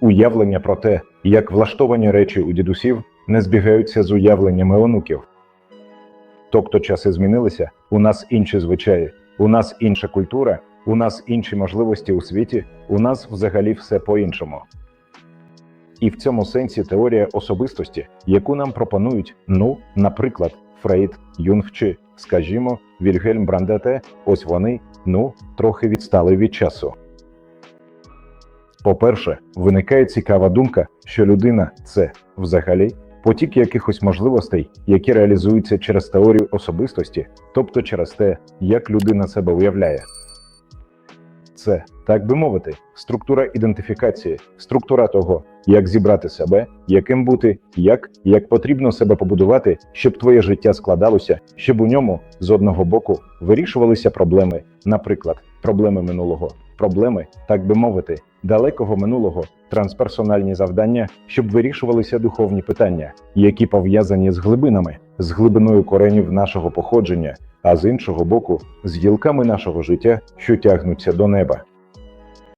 Уявлення про те, як влаштовані речі у дідусів не збігаються з уявленнями онуків. Тобто часи змінилися, у нас інші звичаї, у нас інша культура, у нас інші можливості у світі, у нас взагалі все по-іншому. І в цьому сенсі теорія особистості, яку нам пропонують, ну, наприклад, Фрейд, Юнг чи, скажімо, Вільгельм Брандете, ось вони, ну, трохи відстали від часу. По-перше, виникає цікава думка, що людина це взагалі потік якихось можливостей, які реалізуються через теорію особистості, тобто через те, як людина себе уявляє. Це, так би мовити, структура ідентифікації, структура того, як зібрати себе, яким бути, як, як потрібно себе побудувати, щоб твоє життя складалося, щоб у ньому з одного боку вирішувалися проблеми, наприклад, проблеми минулого, проблеми, так би мовити, далекого минулого, трансперсональні завдання, щоб вирішувалися духовні питання, які пов'язані з глибинами, з глибиною коренів нашого походження, а з іншого боку, з гілками нашого життя, що тягнуться до неба.